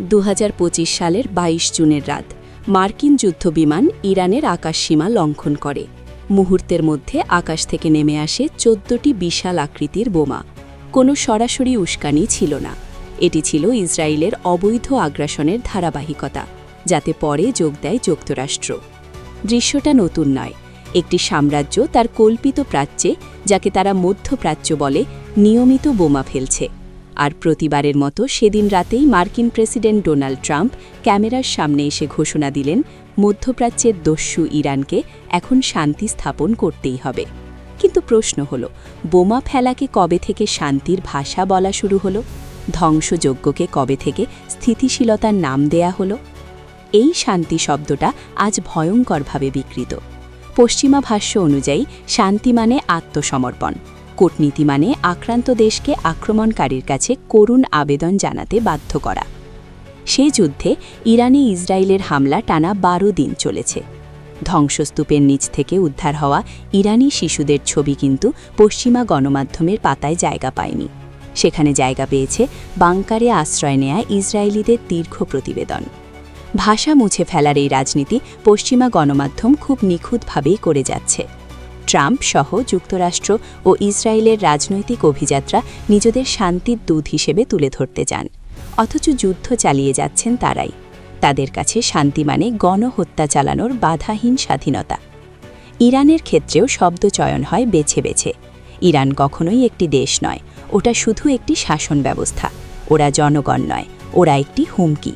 দু হাজার পঁচিশ সালের ২২ জুনের রাত, মার্কিন যুদ্ধবিমান ইরানের আকাশসীমা লঙ্ঘন করে। মুহূর্তের মধ্যে আকাশ থেকে নেমে আসে চোদ্দটি বিশাল আকৃতির বোমা। কোনো সরাসরি উস্কানি ছিল না। এটি ছিল ইসরায়েলের অবৈধ আগ্রাসনের ধারাবাহিকতা, যাতে পরে যোগ দেয় যুক্তরাষ্ট্র। দৃশ্যটা নতুন নয়। একটি সাম্রাজ্য তার কল্পিত প্রাচ্যে, যাকে তারা মধ্যপ্রাচ্য বলে, নিয়মিত বোমা ফেলছে। আর প্রতিবারের মতো সেদিন রাতেই মার্কিন প্রেসিডেন্ট ডোনাল্ড ট্রাম্প ক্যামেরার সামনে এসে ঘোষণা দিলেন, মধ্যপ্রাচ্যের দস্যু ইরানকে এখন শান্তি স্থাপন করতেই হবে। কিন্তু প্রশ্ন হল, বোমা ফেলাকে কবে থেকে শান্তির ভাষা বলা শুরু হলো? ধ্বংসযজ্ঞকে কবে থেকে স্থিতিশীলতার নাম দেয়া হলো? এই শান্তি শব্দটা আজ ভয়ঙ্করভাবে বিকৃত। পশ্চিমা ভাষ্য অনুযায়ী, শান্তি মানে আত্মসমর্পণ। কূটনীতি মানে আক্রান্ত দেশকে আক্রমণকারীর কাছে করুণ আবেদন জানাতে বাধ্য করা। সে যুদ্ধে ইরানে ইসরায়েলের হামলা টানা বারো দিন চলেছে। ধ্বংসস্তূপের নিচ থেকে উদ্ধার হওয়া ইরানি শিশুদের ছবি কিন্তু পশ্চিমা গণমাধ্যমের পাতায় জায়গা পায়নি। সেখানে জায়গা পেয়েছে বাংকারে আশ্রয় নেয়া ইসরায়েলিদের দীর্ঘ প্রতিবেদন। ভাষা মুছে ফেলার এই রাজনীতি পশ্চিমা গণমাধ্যম খুব নিখুঁতভাবেই করে যাচ্ছে। ট্রাম্প সহ যুক্তরাষ্ট্র ও ইসরায়েলের রাজনৈতিক অভিযাত্রা নিজেদের শান্তির দুধ হিসেবে তুলে ধরতে চান। অথচ যুদ্ধ চালিয়ে যাচ্ছেন তারাই। তাদের কাছে শান্তি মানে গণহত্যা চালানোর বাধাহীন স্বাধীনতা। ইরানের ক্ষেত্রেও শব্দ চয়ন হয় বেছে বেছে। ইরান কখনোই একটি দেশ নয়, ওটা শুধু একটি শাসন ব্যবস্থা। ওরা জনগণ নয়, ওরা একটি হুমকি।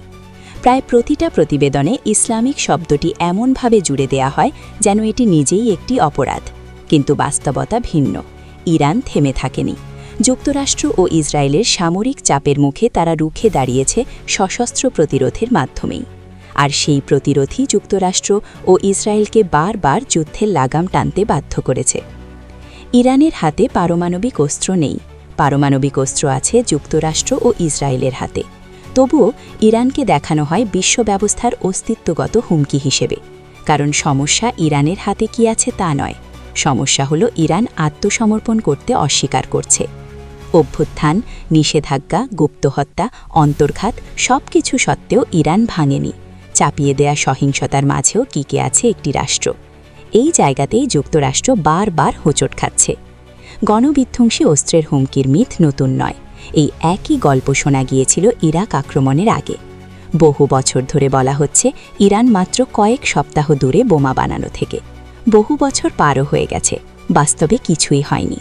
প্রায় প্রতিটা প্রতিবেদনে ইসলামিক শব্দটি এমনভাবে জুড়ে দেয়া হয় যেন এটি নিজেই একটি অপরাধ। কিন্তু বাস্তবতা ভিন্ন। ইরান থেমে থাকেনি। যুক্তরাষ্ট্র ও ইসরায়েলের সামরিক চাপের মুখে তারা রুখে দাঁড়িয়েছে সশস্ত্র প্রতিরোধের মাধ্যমেই। আর সেই প্রতিরোধই যুক্তরাষ্ট্র ও ইসরায়েলকে বারবার যুদ্ধের লাগাম টানতে বাধ্য করেছে। ইরানের হাতে পারমাণবিক অস্ত্র নেই। পারমাণবিক অস্ত্র আছে যুক্তরাষ্ট্র ও ইসরায়েলের হাতে। তবুও ইরানকে দেখানো হয় বিশ্ব ব্যবস্থার অস্তিত্বগত হুমকি হিসেবে। কারণ সমস্যা ইরানের হাতে কি আছে তা নয়। সমস্যা হলো ইরান আত্মসমর্পণ করতে অস্বীকার করছে। অভ্যুত্থান, নিষেধাজ্ঞা, গুপ্তহত্যা, অন্তর্ঘাত সব কিছু সত্ত্বেও ইরান ভাঙেনি। চাপিয়ে দেয়া সহিংসতার মাঝেও টিকে আছে একটি রাষ্ট্র। এই জায়গাতেই যুক্তরাষ্ট্র বারবার হোঁচট খাচ্ছে। গণবিধ্বংসী অস্ত্রের হুমকির মিথ নতুন নয়। এই একই গল্প শোনা গিয়েছিল ইরাক আক্রমণের আগে। বহু বছর ধরে বলা হচ্ছে, ইরান মাত্র কয়েক সপ্তাহ দূরে বোমা বানানো থেকে। বহু বছর পারও হয়ে গেছে, বাস্তবে কিছুই হয়নি।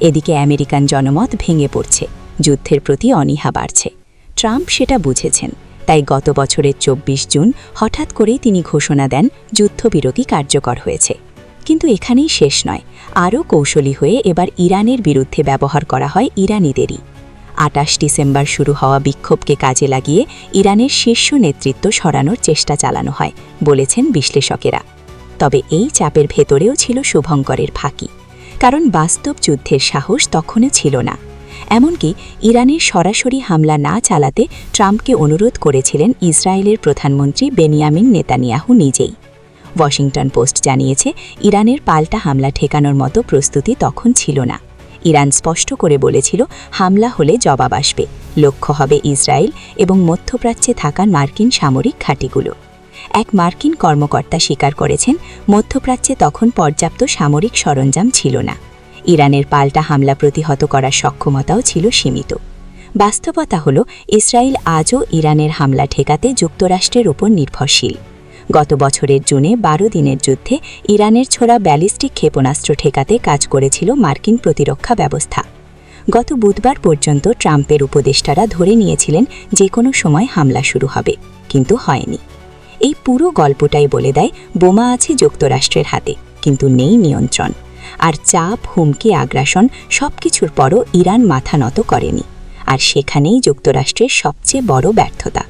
এদিকে আমেরিকান জনমত ভেঙে পড়ছে, যুদ্ধের প্রতি অনীহা বাড়ছে। ট্রাম্প সেটা বুঝেছেন, তাই গত বছরের ২৪ জুন হঠাৎ করেই তিনি ঘোষণা দেন, যুদ্ধবিরতি কার্যকর হয়েছে। কিন্তু এখানেই শেষ নয়, আরও কৌশলী হয়ে এবার ইরানের বিরুদ্ধে ব্যবহার করা হয় ইরানিদেরই। আটাশ ডিসেম্বর শুরু হওয়া বিক্ষোভকে কাজে লাগিয়ে ইরানের শীর্ষ নেতৃত্ব সরানোর চেষ্টা চালানো হয়, বলেছেন বিশ্লেষকেরা। তবে এই চাপের ভেতরেও ছিল শুভঙ্করের ফাঁকি। কারণ বাস্তব যুদ্ধের সাহস তখনও ছিল না। এমনকি ইরানের সরাসরি হামলা না চালাতে ট্রাম্পকে অনুরোধ করেছিলেন ইসরায়েলের প্রধানমন্ত্রী বেনিয়ামিন নেতানিয়াহু নিজেই। ওয়াশিংটন পোস্ট জানিয়েছে, ইরানের পাল্টা হামলা ঠেকানোর মতো প্রস্তুতি তখন ছিল না। ইরান স্পষ্ট করে বলেছিল, হামলা হলে জবাব আসবে। লক্ষ্য হবে ইসরায়েল এবং মধ্যপ্রাচ্যে থাকা মার্কিন সামরিক ঘাঁটিগুলো। এক মার্কিন কর্মকর্তা স্বীকার করেছেন, মধ্যপ্রাচ্যে তখন পর্যাপ্ত সামরিক সরঞ্জাম ছিল না। ইরানের পাল্টা হামলা প্রতিহত করার সক্ষমতাও ছিল সীমিত। বাস্তবতা হল, ইসরায়েল আজও ইরানের হামলা ঠেকাতে যুক্তরাষ্ট্রের ওপর নির্ভরশীল। গত বছরের জুনে বারো দিনের যুদ্ধে ইরানের ছোড়া ব্যালিস্টিক ক্ষেপণাস্ত্র ঠেকাতে কাজ করেছিল মার্কিন প্রতিরক্ষা ব্যবস্থা। গত বুধবার পর্যন্ত ট্রাম্পের উপদেষ্টারা ধরে নিয়েছিলেন যে কোনো সময় হামলা শুরু হবে, কিন্তু হয়নি। এই পুরো গল্পটাই বলে দেয়, বোমা আছে যুক্তরাষ্ট্রের হাতে, কিন্তু নেই নিয়ন্ত্রণ। আর চাপ, হুমকি, আগ্রাসন সব কিছুর পরও ইরান মাথা নত করেনি। আর সেখানেই যুক্তরাষ্ট্রের সবচেয়ে বড় ব্যর্থতা।